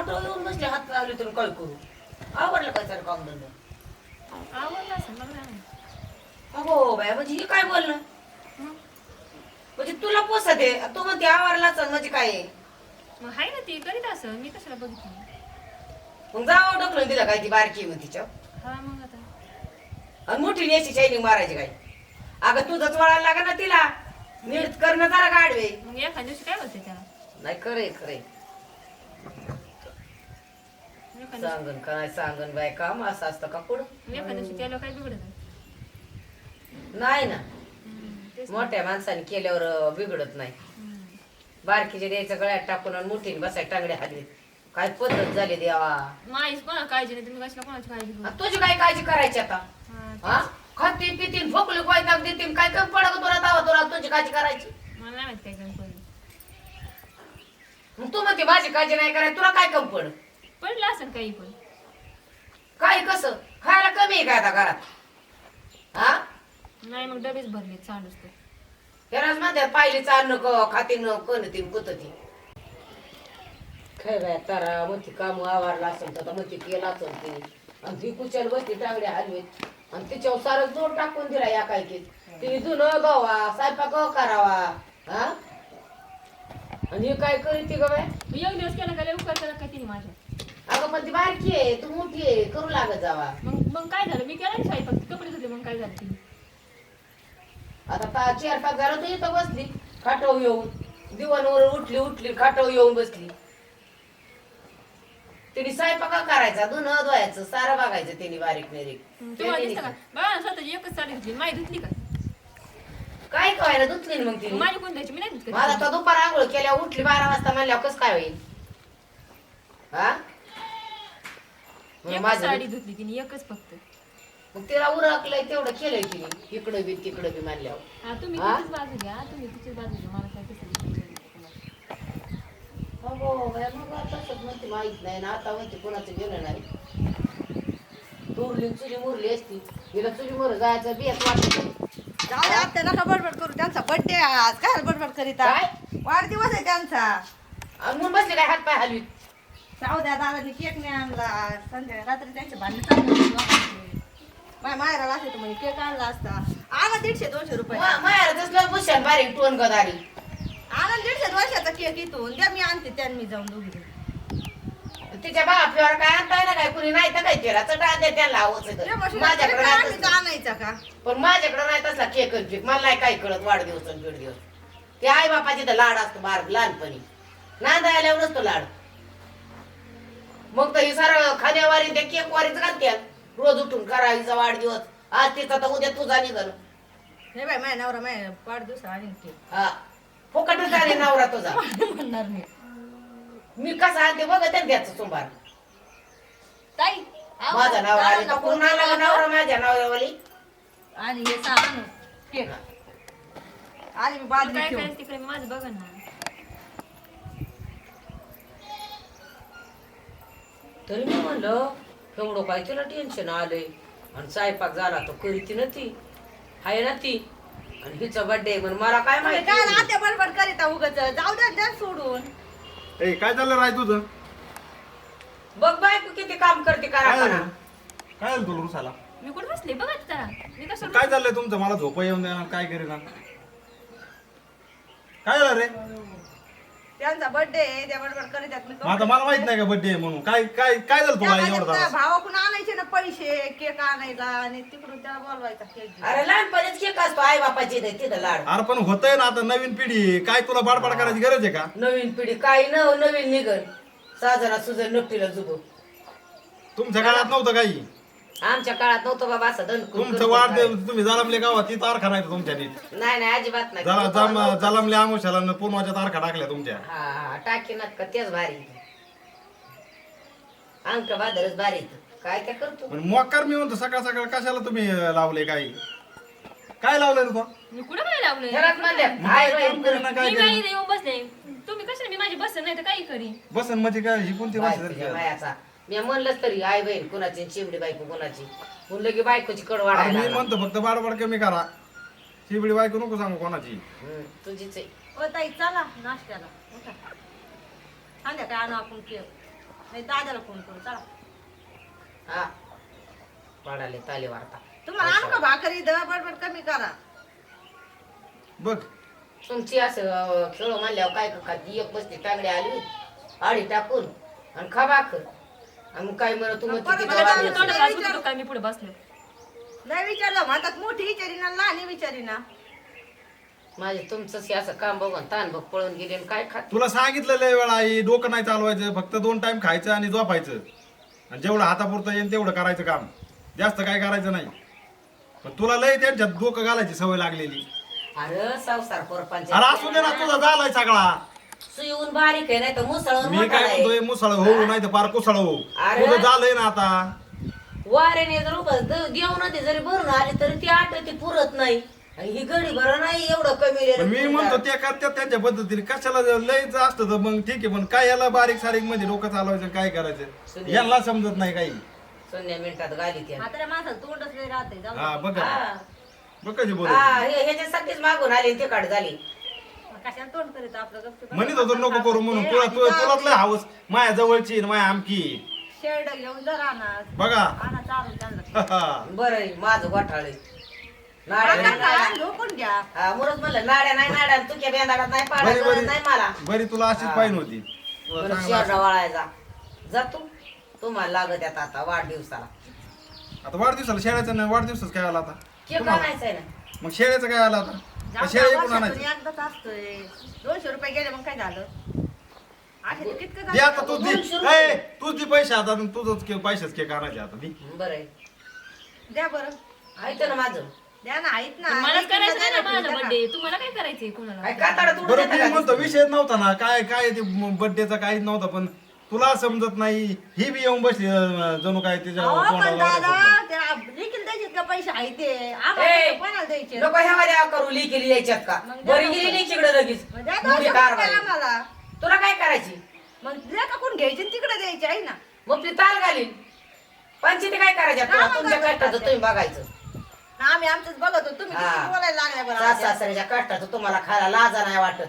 खटाव येऊन बसले हात लावले तर काय करू. आवडलं काय तर काम धंदा? आवडलं नाही. अगो बाय म्हणजे हे काय बोलणं? म्हणजे तुला पोसत आहे? तू म्हणते आवरलाच म्हणजे काय आहे? मग हाय ना ती करीत असं. मी कशाला बघितलं? मग जावं ढकलून दिलं काय ती बारकी मग तिच्या हा मग आता. आणि मोठी न्यायची शायनिंग मारायची काय? अगं तुझंच वळायला लागा ना तिला. नीट करणं जरा गाडवे मग एखाद्या दिवशी काय बोलते त्याला? नाही खरे खरे सांगन काय सांगन बाय काम असं असतं का पुढं एखाद्या दिवशी त्याला काय बिघडत नाही. नाही ना. हम्म, तेच ना. मोठ्या माणसाने केल्यावर अं, बिघडत नाही. हम्म. बारकीचे द्यायचं गळ्यात टाकून आणि मोठीने बसाय टांगड्या हलवीत काय पद्धत झाली देवा? मग आईच कोणा काळजी नाही तुम्ही कशाला कोणाची काळजी घेऊ आणि तुझी काय काळजी करायची आता? हा, हा? खाती पितीन भोकली वायताक देतीन काय कमी पडत तुला दावा तुला? तुझी काळजी करायची. मला नाही माहीत काय काम पडलं. मग तू म्हणते माझी काळजी नाही करायची तुला काय कमी पड पडलं असेल काही पण. काय कसं? खायला कमी आहे काय आता घरात? हा? नाही मग डबेच भरले चालूच तर त्यालाच म्हणतात पाहिली चाल नको खाती न कोणती कुतती काय बाय तारा म्हणते काम आवारला असेल तर म्हणते केला असेल ती. आणि ती कुचल बसली टांगड्या हलवीत. आणि तिच्यावर सारं जोर टाकून दिला या काय की तिने धुणं गावा स्वयंपाक करावा हा? आणि हे काय करीत ती ग बाय मग एक दिवस केला का लय उपकार केला काय तिने माझ्या पण ती बारकी आहे तू मोठी आहे करू लागत जावा. मग मग काय झालं? मी केला स्वयंपाक. कपडे धुतले मग काय झालं तिने आता ता चार पाच झालं तू इथं बसली खाटव येऊन. दिवाणवर उठली उठली खाटव येऊन बसली. तिने स्वयंपाक करायचा धुणं धुवायचं सारं बघायचं तिने बारीक निरीक तुम्हाला दिसतं का? बघा ना स्वतःची एकच साडी धुतली. माझी धुतली का? काय कवायला धुतली ना मग तिने? माझी कोण द्यायची मी नाही धुतली माझा तर दुपार आंघोळ केल्या उठली बारा वाजता म्हणल्यावर कसं काय होईल? हा? मग एकच माझं साडी धुतली तिने एकच फक्त. मग तिला उरकलंय तेवढं केलंय तिने. इकडं बी तिकडं बी म्हणल्यावर हा तुम्ही हा? तिचीच बाजू घ्या तुम्ही तिचीच बाजू घ्या. मला काय तसं नाही. अगो बाया, मग आता तसंच म्हणते माहीत नाही ना आता म्हणते कोणाचं गेलं नाही. तुरली चुली मुरली असती. हिला चुली मुर जायचं बियाच वाटत जाऊ दे आता नका बडबड करू. त्यांचा बर्थडे आज. काय बडबड करीता काय? वाढदिवस आहे त्यांचा. म्हणून बसले काय हात पाय हलवीत? जाऊ द्या दादानी केक नाही आणला. संध्याकाळी रात्री त्यांचे भांडण चालू होते दोघांचे. माझ्या मायराला असे म्हणे केक आणला असता. आणा दीडशे दोनशे रुपये. भूषण बारीक टोन गदारी. आणा दीडशे दोनशेचा केक इथून. द्या मी आणते त्यान मी जाऊन दोघी तिच्या बापावर काय आणताय ना काय? कुणी नाही तर काय केला? चटा दे त्याला माझ्याकडे नाही तसलं. आणायचा का? पण माझ्याकडे नाही तसला केक मला नाही काय कळत वाढदिवस आणि ते आई बापाची तर लाड असतो बार लहानपणी. नांदायला नसतो लाड. मग तर ही सारं खाण्यावारी ते केक वारीच घालते रोज उठून करायचा वाढदिवस. आज तिचा तर उद्या तुझा निघल. हे बाय माझ्या नवरा माझ्या वाढदिवस आणि केक हा. फुकटच आले नवरा तुझा. म्हणणार मी मी कसा आणते बघ त्या द्याचं सोमवार. ताई आहो, माझा नवरा आले कोण आला का नवरा माझ्या नवऱ्यावाली? आणि हे आणू केक. आली मी मग बाजरी काय ठेवून करायचं तिकडे? माझं बघा ना. तरी मी म्हणलं एवढं काय तिला टेन्शन आलंय? आणि स्वयंपाक झाला तो करीती ना ती. आहे ना ती. आणि हिचा बर्थडे म्हणून मला काय तुम्ही माहिती काय नाते बडबड करीता उगच? जाऊ द्या द्या सोडून. ए काय चाललं राय तुझं? बघ बायको किती काम करते करा काय करा झालं काय झालं तुला रुसाला? मी कुठे बसले? बघा जरा. मी कसं काय चाललंय तुमचं? मला झोप येऊन द्या काय करेना? काय झालं रे? त्यांचा बर्थडे त्या बडबड करीत आहेत. मी मग आता मला माहीत नाही का बर्थडे म्हणून? काय काय काय झालं तुला? एवढं त्रास? भावाकडून आणायचे ना पैसे केक आणायला आणि तिकडून त्याला बोलवायचा केक अरे लहानपणीच केक असतो आई बापाची नाही तिथं लाड. अरे पण होतंय ना आता नवीन पिढी. काय तुला बाडबाड करायची गरज आहे का? नवीन पिढी काही न नवीन निघल साजरा सुजन नकटीला जुगो. तुमच्या काळात नव्हतं काही? आमच्या काळात नव्हतं बाबा असं दणकून तुमचं वाढ काय. तुम्ही जालमले गावात ती तारखा नाही तुमच्या नीट. नाही नाही अजिबात नाही. जला जाम. जालमले आमुशाला पुनवाच्या तारखा टाकल्या तुमच्या. हा हा टाकीनात का तेच भारी. अंक बादरच भारी काय काय करतो? पण मोकार मी म्हणतो सकाळ सकाळ कशाला तुम्ही लावले काही? काय लावलंय रे तू मी कुठं काय लावलंय? घरात म्हणले मग हाय काय बाई, काम करेना, काय मी करेना? काही येऊन बसले. तुम्ही कशाला मी माझी बस नाही तर काही करी बसन म्हणजे काय? ही कोणती भाषा तुझ्या झाली? बायाचा मी म्हणलंच तरी आई बहीण कुणाची चिमडी बायको कुणाची? म्हणलं की बायकोची कड वाढायला मी लागला. म्हणतो फक्त बाडबाड कमी करा. शिबडी बायको नको सांगू कोणाची. हम्म, तुझीच आहे. ओ ताई चला नाश्त्याला. उठा. संध्याकाळी आणू आपण केक? नाही दादाला फोन करू चला. हा. पाडाले ताले वारता तुम्हाला आणू का भाकरी दवा बडबड कमी करा. बघ. तुमची असं खेळ मानल्यावर काय का एक बसते टांगडी आली आडी टाकून आणि खा भाकर. आणि मग काय म्हणत तुम्ही परत किती मला? जाऊन तोंड घास होतो काय मी पुढे बसले. नाही विचारलं म्हणतात मोठी विचारी ना लहान विचारी ना. माझे तुमचंच हे असं काम बघून ताण बघ पळून गेले आणि काय खात तुला सांगितलं लय वेळा आई डोकं नाही चालवायचं फक्त दोन टाइम खायचं आणि झोपायचं. आणि जेवढं हातापुरतं येईल तेवढं करायचं काम. जास्त काय करायचं नाही. पण तुला लय त्यांच्यात डोकं घालायची सवय लागलेली. अरे संसार परपांचे. अरे असू दे ना तुझा झालाय सगळा. सुईहून बारीक आहे नाही तर मुसळून मी मोठा काय आहे. म्हणतोय मुसळ होऊ नाही तर पार कुसळ होऊ. अरे. तुझं झालंय ना आता. वाऱ्याने जर उगाच द- देवनात जरी भरून आली तरी ती आठ ती पुरत नाही. आणि ही गडी भर नाही एवढं कमी पण मी म्हणतो ते करतात त्यांच्या पद्धतीने. कशाला लयच असतं तर मग ठीक आहे पण काय याला बारीक सारीकमध्ये डोकं चालवायचं काय करायचं? यांना समजत नाही काही. मिनिटात गाली त्या म्हाताऱ्या माणसाला तोंडच नाही राहते जाऊ दे. हा बघ. हा. बघ कशी बोल हा, हे- ह्याच्यासाठीच मागून आली ते काढ झाली. कशाला तोंड करीत आपलं गपचूप? म्हणत होतो नको करू म्हणून. तुला तू तुलाच लय हावस माया जवळची आणि माया आमकी शेरड घेऊन जर आणा बघा. आणा चालून त्यांना बरं आहे, माझं नाड्या? झोपून घ्या. हा, म्हणलं नाड्या नाही नाड्या तुझ्या बेंदाडात नाही पाडा बरी नाही मला. बरी तुला अशीच पाहिजे होती. तुला म्हणून चांगलं शेरडा वाळायचा. जा तू. तुम्हाला लागत येत आता वाढदिवसाला. असं- आता वाढदिवसाला शेळ्याचा नाही वाढदिवसाच काय आला आता? केक आणायचंय ना. मग शेळ्याचं काय आला आता? जाऊ का द्या, शेळ्या इकडून वर्षातून आणायचं एकदाच असतोय. दोनशे रुपये गेले मग काय झालं? असे ते कितकं दे आता झालं? तूच दे. ए, तूच दे पैसे आता तुझंच के- पैसेच केक आणायचे आता दे. बरं आहे. द्या बरं. ऐकतं ना माझं. द्या ना आहेत ना. मलाच करायचं नाही ना माझा द्या ना. बर्थडे तुम्हाला काय करायचंय कुणाला? काय कातडा तोडून बरं देता मी का म्हणतो दिसतं? विषय नव्हता ना. काय काय ते बर्थडेचा काहीच नव्हता पण तुला समजत नाही. ही बी येऊन बसली अं, जणू काय तिच्या अहो, पण तोंडावर दादा वाटत त्या देखील द्यायचे का पैसे आहे ते. ए, आम्हाला कोणाला द्यायचे? नको ह्या वाल्या करू लिखी लिहायच्यात का? मग द्या बरी. गेली लिखीकडे लगेच. मग द्या मुली तुला काय करायची? मग द्या का कोण घ्यायचे आणि तिकडे द्यायचे आहे ना? मग ती ताल घालीन. पंचायती काय करायच्या? तुला कामं तुमच्या करतात कष्टाचं. तुम्ही बघायचं. आम्ही आमचंच बघत होतो. तुम्ही हा. किती बोलायला लागल्या बरं सास आमच्या. सासऱ्याच्या कष्टाचं तुम्हाला खायला लाजा नाही वाटत.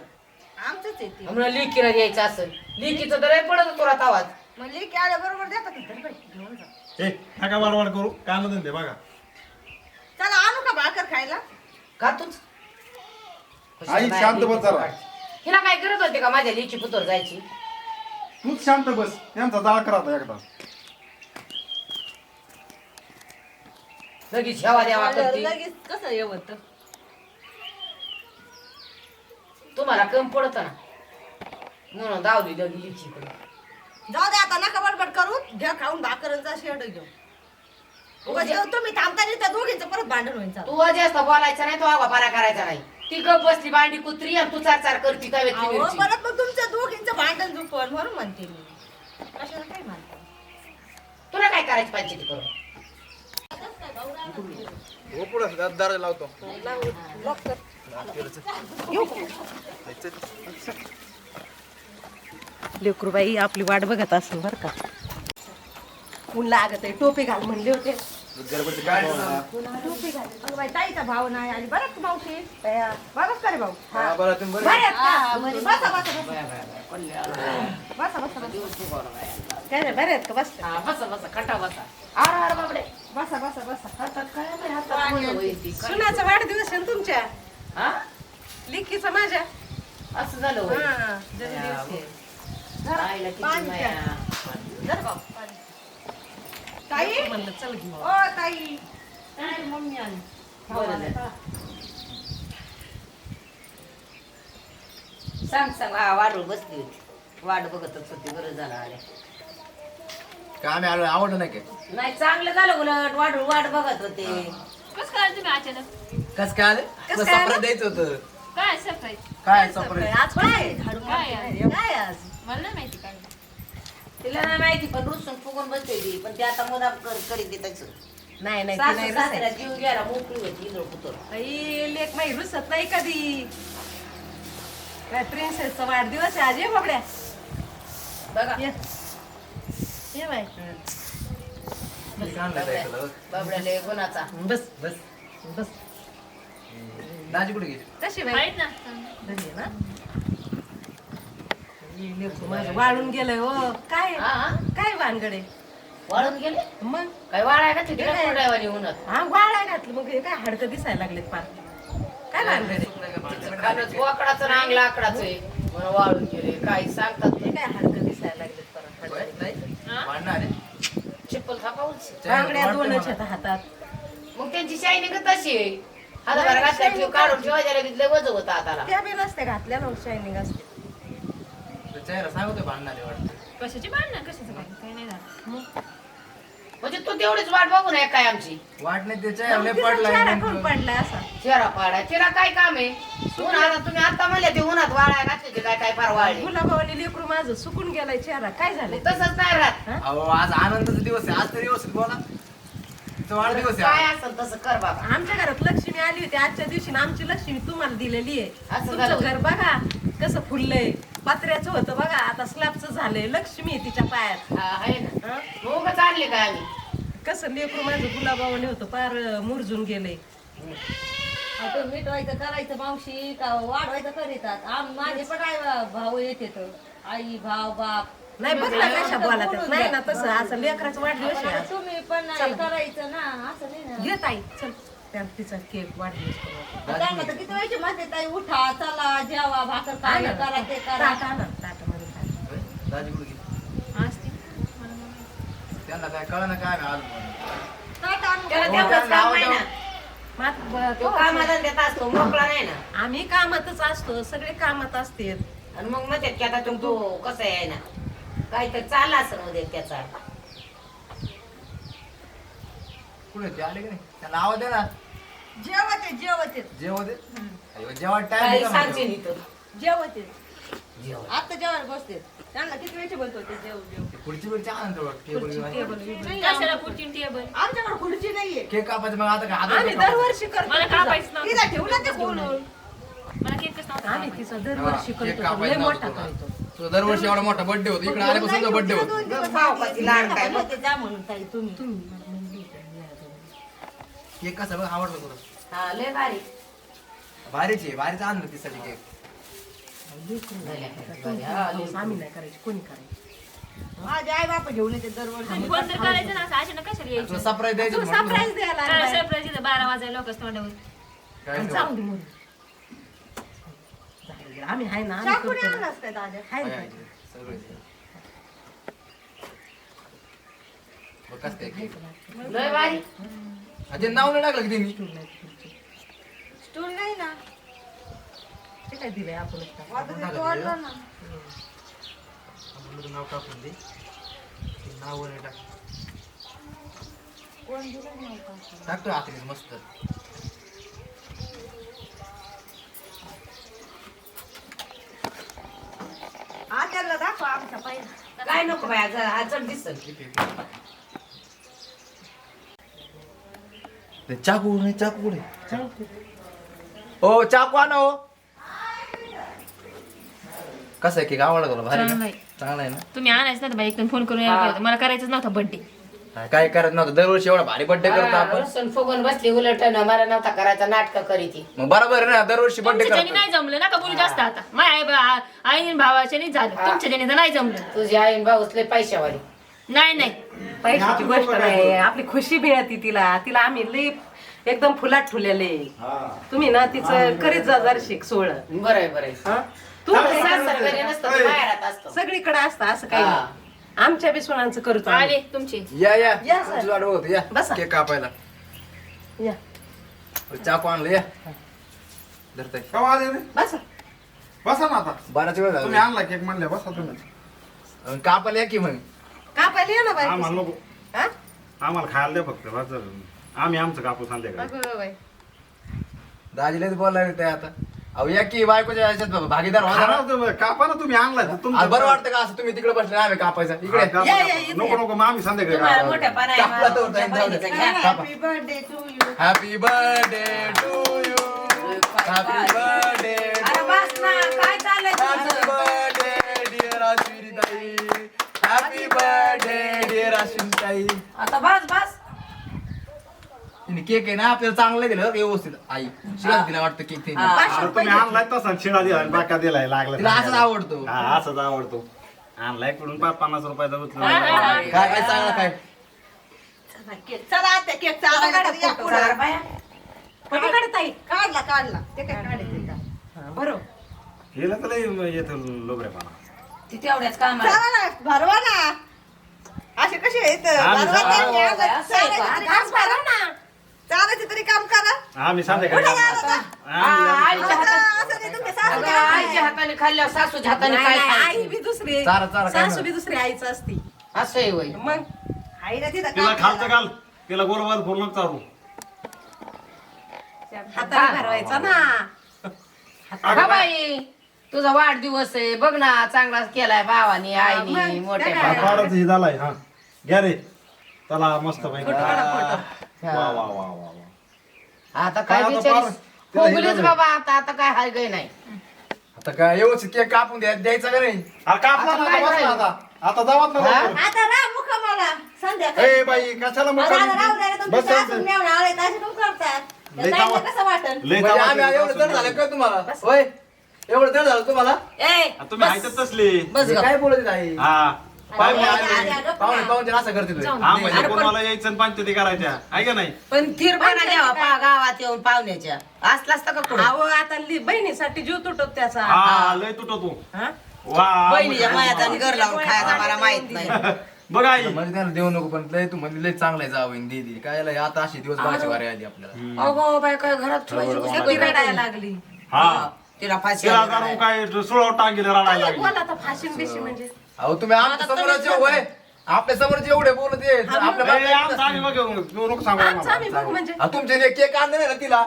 आमचंच आहे ते. म्हणून लिखीला द्यायचं असेल लिखीचं तर पडत तुला तावाच मग लेकी आल्या बरोबर देतात ना तरी बाई, घेऊन जा. ए नका वाढवाड करू. काम धंदे बघा. चला आणू का भाकर खायला? का तूच. आई, शांत बस जरा. हिला काय करत होते का माझ्या लिखी पुतोर जायची? तूच शांत बस. यांचा जाळ करा आता एकदा. लगेच हेवा द्यावा करते. लगेच कसं येवत तुम्हाला कम पडत ना. म्हणून दावली लगी लिखी इकडे जाऊ दे आता नका बडबड करू. घ्या खाऊन भाकरांचा शेड घेऊ उगाच तुम्ही थांबता नाही त्या दोघींचं परत भांडण होईल चालू. तू जास्त बोलायचं नाही तू करायचा नाही. ती गप बसली भांडी कुत्री आणि तू चार चार करती काय अहो, मिरची. परत मग तुमच्या दोघींचं भांडण झुकवण म्हणून म्हणते मी. कशाला काय म्हणते तुला काय करायची पंचायती करून? हो पुढं दार लावतो. लेकरूबाई आपली वाट बघत असेल बरं का. ऊन लागत आहे टोपी घाल म्हणले होते. टोपी घाल. अगं बाई ताईचा भाव नाही मावशी? बया, बरंच का रे भाऊ? हा. बरं आहेत का? बरं, बसा बसा बसा. बसा बसा बसा. काय रे बरे आहेत का? बस. हा, बसा बसा. खटा बसा. आर आर बाबडे बसा बसा बसा. हातात काय नाही, हातात होईल. सुनाचा वाढदिवस आहे ना तुमच्या? हा? लिखीचा माझ्या? असं झालं होय. हा, जन्मदिवस आहे. पाणी. प्या. भाऊ, ताई? ओ ताई. तुमची मम्मी आली. बरं झालं. सांग सांग. हा वाढू बसली होती. वाट बघतच होती. बरं झालं आल्या का आम्ही आलो? आवडलं नाही काय? नाही चांगलं झालं उलट. वाट वाट बघत होते. कसं करायला तुम्ही अचानक? कस काय आलं कसं काय सप्राईज द्यायचं होतं. काय सरप्राईज काय सप्राईज आज काय? काय. काय आज? मला नाही माहिती काय. तिला नाही माहिती पण रुसून फुगून बसलेली. पण ते आता कर करीत देताच नाही नाही ती सासू नाही सासऱ्या रुसायची. जीव घ्यायला मोकळी होती इकडं कुठं लेक माई रुसत नाही कधी. काय प्रिन्सेसचा वाढदिवस आहे आज ये बाबड्या. बघा. ये. ये बाई. काय तुला? बाबड्याले गुणाचा. बस बस. बस. दाजी कुठे गेली? कशी बाई? आहेत ना. ये लेकरू माझं वाळून गेलंय हो. काय हा? काय वानगडे वाळून गेले? मग? काय वाळाय का तिथे कुरड्यावानी उन्हात? हा वाळाय घातलं. मग हे काय हाडकं दिसायला लागलेत पार काय खालच वाकडाचं आणि लाकडाचं आहे. म्हणून वाळून गेले. काही सांगतात हे काय हाडकं दिसायला लागलेत पार हाडकं. नाही? भांडणं आले. चप्पल बांगड्या दोनच आहेत हातात. मग त्यांची शायनिंग तशी आहे? हाताभर घातल्या ठेव काढून ठेवायच्या लगेच लय वज होतं हाताला. त्या बी नसते घातल्या ना शायनिंग असते चेहरा सांगतोय भांडणार आहे वाटतं. कशाची भांडणं? कशाचं काय काही नाही झालं. म्हणजे तू तेवढीच वाट बघू नये काय आमची? वाट नाही ते चेहरा लय तिचा पडलाय चेहरा नेमकं. कोण पडलाय असा? चिरा पाडा चिरा काय काम आहे? उन्हात तुम्ही आता म्हणले ते उन्हात वाळाय घातले काय काय फार वाळले लेकरू माझं सुकून गेलाय चेहरा. काय झालंय? तसंच नाही राहत. अहो आज आनंदाचा दिवस आहे. आज तरी व्यवस्थित बोला. वाढदिवस काय आहे असेल तसं कर बाबा. आमच्या घरात लक्ष्मी आली होती. आजच्या दिवशी आणि आमची लक्ष्मी तुम्हाला दिलेली आहे. असं तुमचं झालं. घर बघा कसं फुललंय. पत्र्याचं होतं बघा आता स्लॅबचं झालंय. लक्ष्मी आहे तिच्या पायात. हा, आहे ना. हं? आणले काय आम्ही? कसं लेकरू माझं गुलाबावाने होतं पार मुरजून गेलंय. आता मिटवायचं करायचं मावशी का वाढवायचं करीतात? आम माझे पण आई भाऊ येते तर. आई भाव बाप. नाही बघ ना कशा बोला नाही ना तसं असं लेकराचं वाढदिवस आहे. आता आज. तुम्ही पण नाही करायचं ना असं नाही ना? घे ताई चल. त्या तिचा केक वाढदिवस म्हणतात किती वेळची म्हणते ताई उठा चला जेवा भाकर हा काय. करा ते करा. ताटामध्ये? दाजी कुठे गेली. त्यांना काय कळलं काय आम्ही आलो म्हणून. ताट आणू त्याला हो, तेवढंच काम नाही. ना. मात- ब- तो कामाला देत असतो मोकळा नाही ना. आम्ही कामातच असतो सगळे कामात असते आणि मग म्हणतात की आता तो कसं आहे ना काहीतरी चालला असं उद्या त्याचा. कुठे ते आले की नाही? त्यांना आवाज दे ना. जेवते जेवते. जेव दे अय्यो, जेव्हा टाइम सांगते जेवते. आता जेवायला बसते. त्यांना किती वेळची बोलतो ते जेव जेव. पुढची वेळची आनंद बघ टेबल कशाला पुढची टेबल आमच्याकडे खुर्ची नाहीये. केक कापायचं मग आता का? आम्ही. दरवर्षी करतो मला तुझा. कापायचं नव्हतं. तिला ठेवलं ते बोलून मला केक कसं नव्हता आम्ही कापायचा. तिचा दरवर्षी केक करतो कापायचं लय मोठा नव्हतं करतो. तुला. तुझा दरवर्षी एवढा मोठा बर्थडे होता. इकडे आल्यापासून बर्थडे होता. दोन दिवस भावाची लाड काय जा म्हणून ताई तुम्ही. केक कसा बघ आवडला तुला हा लय भारीची आहे भारीचा आणलं तिसाठी केक हा. आम्ही नाही करायची कोणी करायची माझे आई बाप घेऊन येते दरवर्षी फोन तर करायचं ना असं अचानक कशाला तुला यायचं सरप्राईज द्यायचं तू होतं म्हटलं. सरप्राईज द्यायला काय लागलाय. सरप्राईज इथं बारा वाजायला लोकच तोंडावर काय आणि ठेवू? जाऊ दे म्हणून झालं गेलं. आम्ही आहे ना आम्ही चाकून करतो ना. आणलास काय दादा आहे काय ना. आहे ते? सगळं आहे. बघ कसं काय केक. लय ते नाव नाही टाकलं की त्यांनी? स्टूल नाही ना. ते काय दिलंय आपणच टाकू. आता ते तोडलं ना. आपण तुझं नाव टाकून दे. ते नाव नाही टाक कोण दिलं नाही का? टाकतो आखरीत मस्त. आत्याला दाखवा आमच्या पाहिजे काय नको बाय आज आज दिसल. चाकू नाही चाकू कुठे ओ चाकू आणा हो कसं आहे केक आवडला तुला भारी चांगला ना? आहे. चांगला आहे ना तुम्ही आणायचं ना बाई एकदम फोन करून यायला पाहिजे होतं. मला करायचंच नव्हता बर्थडे काय करत नव्हतं? दरवर्षी एवढा भारी बर्थडे करतो आपण. रसून फुगून बसली उलट ना मला नव्हता करायचा नाटक करीती मग बरोबर आहे ना दरवर्षी बर्थडे तुमच्या ज्याने करतो नाही जमलं ना का बोलू जास्त आता. माझ्या आई आई भावाच्या नाही झालं. तुमच्या ज्याने तर नाही जमलं. तुझी आई भाऊच लय पैशावाली. नाही नाही. पैशाची गोष्ट नाही. आपली खुशी मिळती तिला. तिला आम्ही लई एकदम फुलात ठुलेले. तुम्ही ना तिचं करीत जा जर शिक सोळ बरं आहे बरं आहे. तू नसतं असतं. सगळीकडे असतं असं काही हा. नाही. आमच्या बी सुनांचं करतो आम्ही. आले तुमचे. या या. या, सर. तुमची वाट बघतो या. बसा. केक कापायला. या. चाकू आणलं या. धरताय. का आले रे? बसा. बसा ना आता. बाराच वेळ तुम्ही झाला आणला केक म्हणल्या बसा तुम्ही. कापायला या की मग? कापायला ये ना बाई आम्हाला नको हा? आम्हाला खायला द्या फक्त बस झालं. आम्ही आमचं कापूस संध्याकाळी अगं बाई. दाजीलाच बोलायला ते आता अहो या की बायकोच्या याच्यात बाबा, भागीदार होता ना कापा ना तुम्ही आणलाय तर आ, बरं वाटतं का असं तुम्ही तिकडे बसले आम्ही कापायचं हा, इकडे कापा, या, या, कापा. इथे. नको नको मग आम्ही संध्याकाळी तुम्हाला कापा. मोठ्या पाना आहे, कापला तो तुमच्या जाऊ दे. कापा. birthday to you. Happy birthday to you happy birthday अरे बस ना काय चाललंय happy? Birthday dear Ashwinitai happy birthday dear Ashwinitai आता बस बस. तिने केक आहे ना आपल्याला चांगलं दिलं व्यवस्थित. आई शिवाय तिला वाटतं केक ते हा. अरे तुम्ही आणलाय तसा शिळा दिला बाका दिलाय लागला तिला असंच आवडतो. हा असंच आवडतो. आणलायकडून पाच पन्नास रुपयाचा उचलून काय काय चांगलं काय? चला, केक. चला आता केक पुढं. बाया. फोटो. काढला काढला. ते काय काढायचं का? हा, बरोबर हिला तर लय येतं लोबरेपणा ती तेवढ्याच कामाला. चला ना भरवा ना. असे कसे आहेत? आम्ही भरवा सा- त्यांनी आज असं आहे का? चालायचं तरी काम करा. ना. चालायचं तरी काम करा. आम्ही संध्याकाळी कुठं कापू. जायला हा, आम्ही- आईच्या हातात असं नाही तुमच्या सासूच्या अगं, हातात आईच्या हाताने खाल्ल्यावर सासूच्या हाताने नाही, काय नाही, आई खायचं बी दुसरी. चारा- चारा काय सासू? बी दुसरी आईच असती. असं आहे वय. मग? आईला तिथं तिला काम खालचं. घाल. तिला गोलवाल पूर्ण चालू हाताने भरवायचा ना. हा बाई. तुझा वाढदिवस आहे बघ ना चांगला केलाय भावानी आईनी मोठ्या काय भावानी. फारच ही झालाय हा घ्या रे चला मस्त पैकी फोटो काढा, फोटो. वा वा वा वा वा आता काय आता बिचारी फार- तिला हे फुगलीच झालंय. बाबा आता आता काय हाय गय नाही आता काय व्यवस्थित केक कापून द्या द्यायचा का नाही अरे कापला आता ना, काय बस ना राहिलं? आता आता जावात ना हा? लवकर. आता राह मुका मला संध्याकाळी ए बाई कशाला मुक्कामी राहू द्या, राहू द्या, ती? तुमच्या बस सासून शांत. मेवणं आले तर असे तुम्ही करतात लय जायचं तावा- कसं वाटन लय म्हणजे आम्ही एवढं जड. झालं का तुम्हाला होय एवढं झालं तुम्हाला? ए तुम्ही ऐकत तसले. बस हे ग काय बोलत आहे हा. पाय अरे, मोड. अरे, अरे, पाहुणे पाहुणे असं करते तुम्ही. हा म्हणजे कोणाला यायचं आणि पंचायती करायच्या. आहे का नाही? पण थिरपणा द्यावा पा गावात येऊन पाहुण्याच्या. असला असतं का कुठं? अहो आता लि- बहिणीसाठी जीव तुटत त्याचा. हा लय हा? वा बहिणीच्या मायाचा आणि घर लावून खायचा मला माहीत नाही. बघ आई. म्हणजे त्याला देऊ नको पण लय तू म्हणजे लय चांगलं आहे जावं दीदी काय लय आता अशी दिवस बाची वारी आली आपल्याला. अगो बाय काय घरात ठेवायची गोष्ट ती रडायला. लागली? हा. तिला फाशी तिला आली. काय सुळाव टांगेल रडायला लागली. बोल आता बिशी म्हणजे. अहो तुम्ही आमच्या समोरचे होय आपल्या समोरचे एवढे बोलत आहेत आपल्या ए, आमचं बाबा- आम्ही बघ तू नको सांगू आमचं आम्हाला. आम्ही बघू म्हणजे. अहो, तुमचे केक आणले नाही ना तिला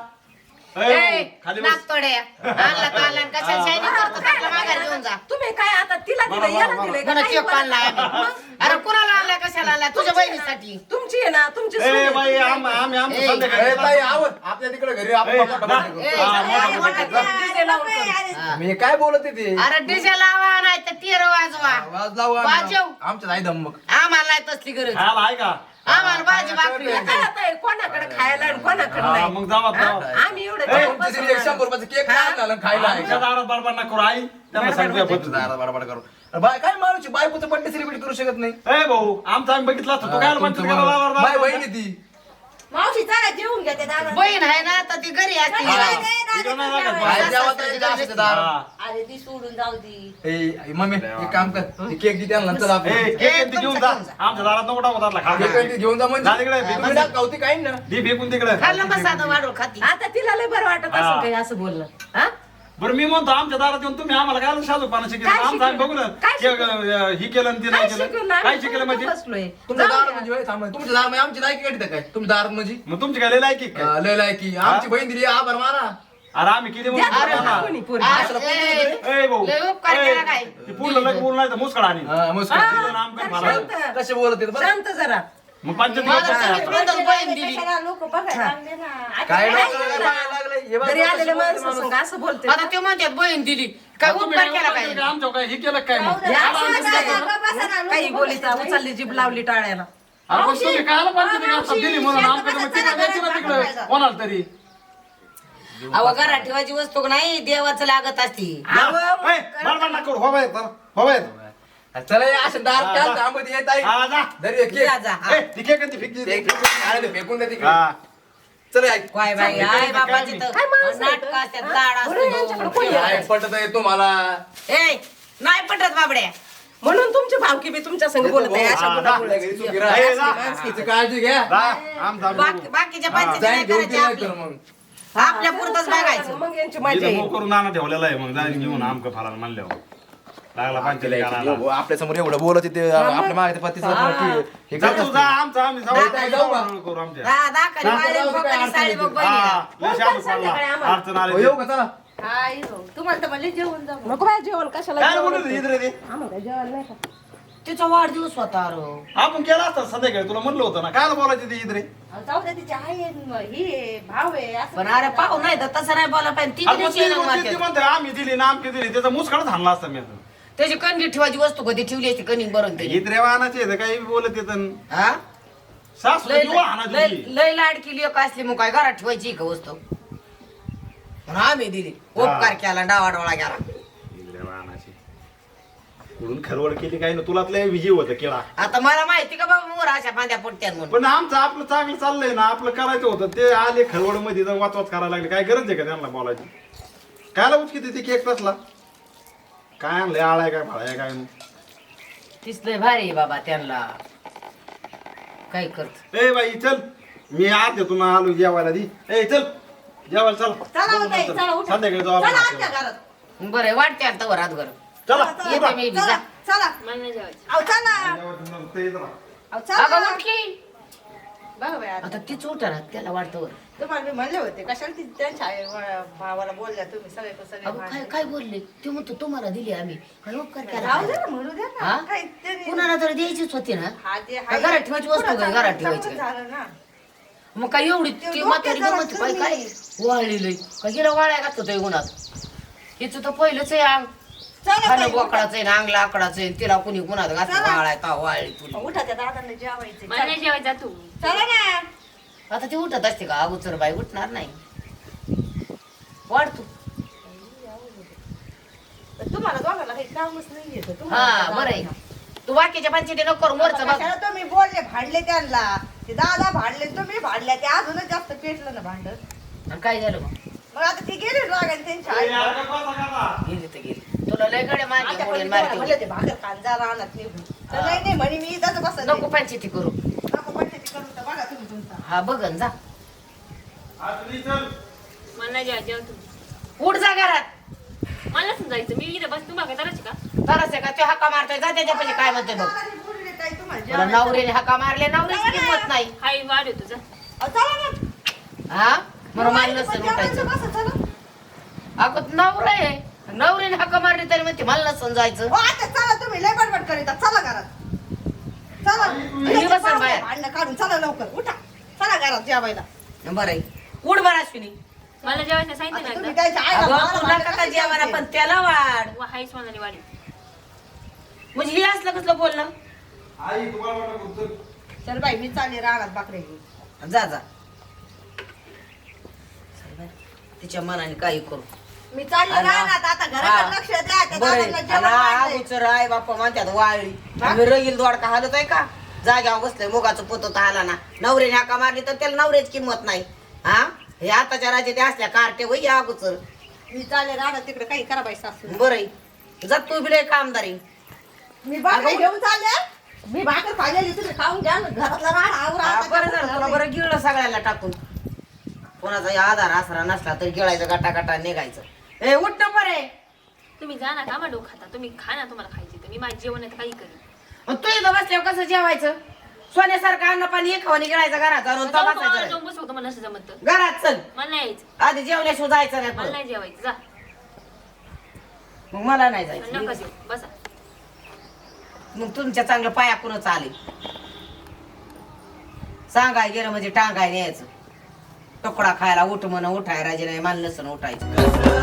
ए, ए, खाली बस नागतोड्या. आणला तर आणला आणि कशाला शायनिंग करतो? आपल्या माघारी घेऊन जा. तुम्ही काय आता तिला दिलं बरं, याला बरं, दिलंय का? म्हणा काही केक बोला. आणलाय आम्ही. अरे कुणाला कशाला तुझ्या बहिणीसाठी तुमची आहे ना तुमची सून ए आहे. बाई आम- आम्ही आमचं ए, संध्याकाळी ए, ताई आवड आपल्या तिकडे घरी आपण ए, मोठा जा. बर्थडे ए, करू. हा, मोठा अरे, मोठा. मोठा डीजे लावून करू. मी काय बोलत आहे ते अरे डीजे लावा नाही तर टीर वाजवा आवाज लावू. वाजव. आमच्यात आहे धम्मक आम्हाला नाही तसली गरज खायला आहे का आम्हाला भाजी भाकरी काय काय आता आहे? कोणाकडे खायला आणि कोणाकडे हा, नाही? मग जावा हा? आम्ही एवढं ए, जेवण तुमच्या बसून घरी एक शंभर रुपयाचा केक काय आणला खायला. आहे आमच्या का? दारात बडबड नका करू आई. त्यांना बडबड करू. अरे बाय काय माणूस बायकोचं बर्थडे सेलिब्रेट करू शकत नाही. ए भाऊ आमचं आम्ही बघितलं असतं. तू काय तुमचं पंचायत बरोबर. करायला माझी लावला बहीण आहे ती. मावशी चला जेवून घ्या ते दादा बहीण आहे ना तर ती घरी असते. निवांत. इकडं नाही लागत बाहेर बाहेर. जेव्हा तर एकदा असते दार. अरे ती सोडून जाऊ दी. ए मम्मी एक काम कर. केक दे त्यांना चल ए, आपण केक ए, ते घेऊन जा. घेऊन जा. आमच्या दारात नको टाकू दाराला खा केक ते घेऊन जा म्हणजे. तिकडे, फेकून तुम्ही दे. टाक, गावठी काही ना. दी फेकून तिकडे. खाल्लं मग साधं वाढून खाती. आता तिला लय बरं वाटत हा. असं काही असं बोलणं. हा? बरं मी म्हणतो आमच्या दारात येऊन तुम्ही आम्हाला काय शाजू पाना शिकेल काय आमचं आम्ही बघू ना काय केक, अं, ही केलं आणि ते काय नाही शिकवलं? केलं आम्ही काय शिकलं म्हणजे? बसलोय. जाऊ दार द्या. म्हणजे होय, थांबा. दार म्हणजे आमची लायकी काय? तुमच्या दार म्हणजे? मग तुमची काय लय लायकी काय? अं, लय लायकी. आमची बहीण दिली आभार माना. अरे आम्ही किती द्या म्हणतो बरं तुम्हाला? कोणी पोरी. आज, ए, ए भाऊ. लय उपकार केला काय? ते पूर्ण लय पूर्ण नाही तर मुसकड आणि हा, हा, तिचं नाम काय जरा मला? शांत. कसे बोलत आहेत बरं? शांत जरा. मग पंचायती मला लोक बघायला लागले ना? आता काय काय डोक्याला काय पाहायला लागलंय? हे बघ, घरी कसे आलेले बोलते माणसं माणूस. संग असं बोलते आता ते म्हणतात बहीण दिली. काय तुम्ही उपकार केला काय काय? काय आमच्या काय हे केलं काय मग? असं काही बोलीचा उचलली जीभ लावली टाळ्याला अरे पण तुम्ही कायला पंचायती? दिली म्हणून तिकडे. कोणाला तरी? अहो घरात ठेवायची वस्तू नाही देवाचं लागत असती करू हो बाई. हो बाई चला या अशा दार हा, त्या जा. दारामध्ये येत आहे हा, जा. धरी एक केक. जा, जा, हा. ए, ती केक आणि ती फिक ते ती. आणि ते फेकून द्या तिकडे हा. चला आई. काय बाई चांगलं आई केलं बापाची काय तर माणसं आहेत? नाटक असतात लाड बरं, यांच्याकडे कोणी असतो काय पटत आहे तुम्हाला ए नाही पटत बाबड्या म्हणून तुमची भावकी बी तुमच्या संग बोलत आहे अशा हा, गुणागुणाची. आपल्या घरी चुकी ए, राहा. जा. माणसाची काळजी घ्या जा, बाकी. बाकीच्या हा. पंचायती जाईन नाही घेऊन करायची तिला आपली. तर मग आपल्या पुरतच बघायचं मग यांची मजा येईल करून नाना ठेवलेला आहे मग जाईन घेऊन आमक म्हणल्यावर लागला. आपल्यासमोर एवढं बोलत ते आपल्या मागे पतीचं हे करत असते. आमचं आम्ही नाही, नाही, जाऊ का? जाऊ करू आमच्या. दा- दाखल हा. वाळी, बोकाली, साडी बघ बहिणीला. हा, लय शाबूत पडला. अडचण आली हो, येऊ का चला आई हो तुम्हाला तर म्हणले जेवण जा नको बाय जेवण कशाला काय जेवण बोलत होती इकडे ते? आम्हाला काय जेवण नाही का तिचा वाढदिवस होता रो आपण केला असता संध्याकाळी तुला म्हणलं होतं ना. काय बोलायचं ते इकडे अहो, जाऊ द्या तिची आई आहे न, ही आहे, भाव आहे असं पण अरे पाहू नाही तर तसं नाही बोला पाहिजे. ती बी. म्हणते आम्ही दिली ना आमची दिली. त्याचा मुसकाडच हाणला असता मी आता. त्याची कणगी ठेवायची वस्तू कधी ठेवली असती कणिक भरून त्याची. इतरे वाहनाचे आहेत, काही बोलत येत हा? सासू लय किंवा हाणाची लय होती. लय लाडकी लोक असली मग काय घरात ठेवायची का वस्तू? पण आम्ही दिली. उपकार केला डावा डोळा गेला. इतरे वाहनाची. म्हणून खरवड केली काही ना तुला लय विजय होतं केळा. आता मला माहिती का बाबा मोर अशा फांद्या म्हणून. पण आमचं आपलं चांगलं चाललंय ना आपलं करायचं होतं. ते आले खरवडमध्ये जाऊन वाचवाच करायला लागले. काय गरज आहे का त्यांना बोलायची? कायला उचकी ते केक तसला? काय आणलंय? आळाय काय फाळाय काय मग तीच लय भारी आहे बाबा त्यांना. काय करत? ए बाई चल. मी आज येतो ना आलो जेवायला दी. ए चल. जेवायला चल. चला हो ताई, चला उठा. संध्याकाळी जाऊ चला आपण आमच्या नाश्त्याला. घरात. बरं वाटते आता वरात घर चला उठा. येते मी बी, चला जा. चला मला नाही जेवायचं अहो चला जेवायचं ते जरा. अहो अगं चला उठ की. बघा बाई आता आता तीच उठणार त्याला वाटतं वर. तुम्हाला मी म्हणले होते कशाला ती त्यांच्या आई व- भावाला बोलल्या तुम्ही सगळे सगळे अगं काय. काय बोलले ते म्हणतो तुम्हाला दिली आम्ही काय उपकार केला राहू दे ना म्हणू दे ना हा? काय त्यांनी- कुणाला तरी द्यायचीच होती ना हा जे घरात ठेवायची वस्तू काय झालं, घरात ठेवायची चांगलं? झालं ना मग काय एवढी ते ती डोक्यात म्हातारी जरा काय काय कमी. वाळली लई काय गेला वाळ्या घातलं उन्हात हिचं तर पहिलंच आहे अंग खाणं बोकडाचं आहे ना अंग लाकडाचं आहे तिला कुणी कुणात घातलं चला. वाळाय का वाळली तुला उठा त्या दादांना जेवायचे मला नाही जेवायचा तू. चला ना. आता ती उठत असते का? अगोचर बाई उठणार नाही. वाढ तू. तुम्हाला दोघांना काही कामच नाही येत हा बरं आहे. तू बाकीच्या पंचायती नको करू मोरचं बघ. कशाला तुम्ही बोलले भांडले त्यांना? ते दादा भांडले तुम्ही भांडले ते अजूनच जास्त पेटलं ना भांड आणि काय झालं मग? मग आता ती गेली रागाने त्यांच्या आई. गेली तर गेली. तुला लय गड्या मारली आता मोडीन पण मारते. म्हणलं ते भाकर कांदा राहणार निघून. तर नाही नाही म्हणे मी इथंच बसत नको पंचायती करू. नको पंचायती करून तर बघा तुम्ही तुमचा. हा बघन जा. आतली चल. मला नाही जेवायचं जेवण तू उठ जा घरात. मला नसून जायचं. मी इथे बस तुम्हाला काय करायची का? तरच आहे का? ते हक्का मारतोय. जा त्याच्या पैसे काय म्हणतोय बघ. ताई तुम्हाला. तुला जेवायला. नवरीने हक्का मारले नवरीची किंमत नाही. हाय वाढ अहो, चला ना. हा? म्हणून उठायचं बसा, चला. अगं नवरा आहे. नवरीने हक्का मारली तरी म्हणते मला नसून जायचं. हो, आता चला तुम्ही लय बडबड करीत. चला घरात. चला. बाहेर. भांडणं काढून चला लवकर. उठा. चला घरात जेवायला. बरं आहे. उठ बरं अश्विनी. मला जेवायचं सांगितलं आता ना तुम्ही एकदा. त्याच्या आईला अगं भावाला तू भांडणं नका का कशी जेवायला द्यायची? पण त्याला वाढ. वा, वाढी म्हणजे हे असलं कसलं बोलणं? आई तुम्हाला वाटलं कुठं? चल बाई मी चालले रानात बाकरे घेऊन. जा जा. तिच्या मनाने काही करू. मी चालले आणि- आता घराकडे लक्ष द्या त्या दादांना जेवण वाढलंय. बाप्पा म्हणतात वाळली आम्ही रगील दोडका हालत आहे का? जाग्यावर बसलोय मुगाचं पोत आला ना. नवऱ्याने हाका मारली तर त्याला नवऱ्याची किंमत नाही. हा? हे आताच्या राज्यात असल्या कार्टे वय अगोचर मी चालले रानात तिकडे काही करा बाई सासू. बरं आहे. जा तू बिले कामदारी मी बाकरे घेऊन चालले. मी भाकर खाल्लेली तुम्ही खाऊन घ्या ना. घरातला आवरा हा, आता बरं झालं तुला बरं गिळलं सगळ्याला टाकून. कोणाचा आधार आसरा नसला तर गिळायचं गटा गटा निघायचं. ए उठ ना बरे. तुम्ही जा ना का मग डोकं खाता तुम्ही खा ना तुम्हाला खायची तर मी माझं जेवण आहे तर काही करेन. तू इथं बसल्यावर कसं जेवायचं? सोन्यासारखं अन्न पाणी एक खावानी गिळायचं घरात तो जाऊ तुम्हाला बसायचं जाऊन बसू का मला नसं जमत तर. घरात चल. मला नाही यायचं. आधी जेवल्याशिवाय जायचं नाही मला परत. नाही जेवायचं. जा. मग मला नाही जायचं. नका बसा. मग तुमच्या चांगलं पायाकूनच आले सांगाय गेलं म्हणजे टांगाय न्यायचं तुकडा खायला उठ म्हण उठाय राजे नाही मान नसन उठायचं.